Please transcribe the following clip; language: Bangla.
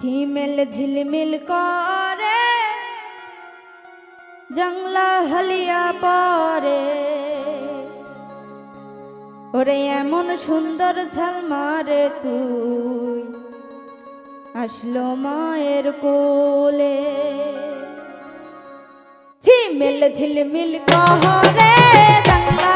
ঝিমেল ঝিলমিল করে, জংলা হলিয়া পরে। ওরে এমন সুন্দর ঝালমারে তুই আসলো মায়ের কোলে। ঝিমেল ঝিলমিল করে, জংলা